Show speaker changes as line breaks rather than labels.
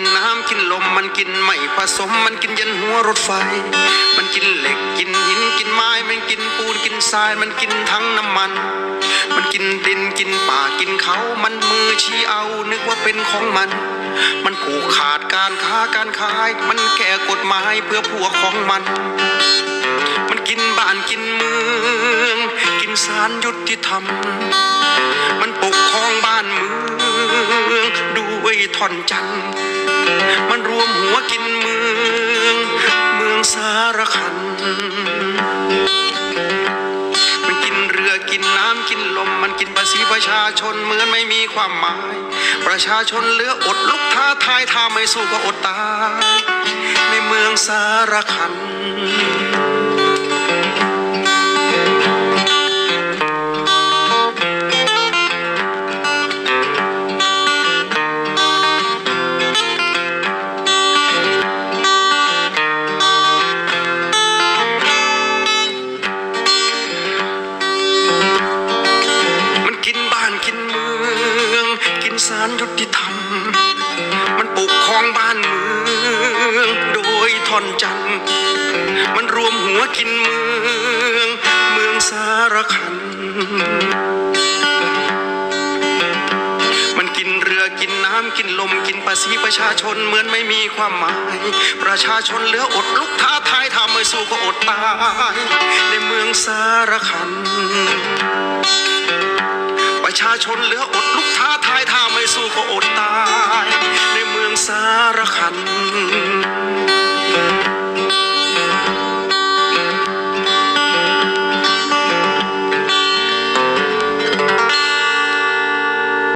นน้ำกินลมมันกินไม่ผสมมันกินยันหัวรถไฟ มันกินเหล็กกินหินกินไม้มันกินปูนกินทรายมันกินทั้งน้ำมัน มันกินดินกินป่ากินเขา มันมือชี้เอานึกว่าเป็นของมัน มันผูกขาดการค้าการขาย มันแก้กฎหมายเพื่อพวกของมัน มันกินบ้านกินเมือง กินสารยุติธรรม ท่อนจัน มันรวมหัวกินเมือง เมืองสารคัน มันกินเรือกินน้ำกินลม มันกินภาษีประชาชนเหมือนไม่มีความหมาย ประชาชนเหลืออดลุกท้าทายถ้าไม่สู้ก็อดตายในเมืองสารคันมัน เมือง กินสารยุติธรรม มันปกครองบ้านเมือง โดยทอนจัน มันรวมหัวกินเมือง เมืองสารคัน มันกินเรือกินน้ำกินลมกินภาษีประชาชนเหมือนไม่มีความหมาย ประชาชนเหลืออดลุกท้าทายถ้าไม่สู้ก็อดตาย ในเมืองสารคัน ชนเหลืออดลุกท้าทายถ้าไม่สู้ก็อดตาย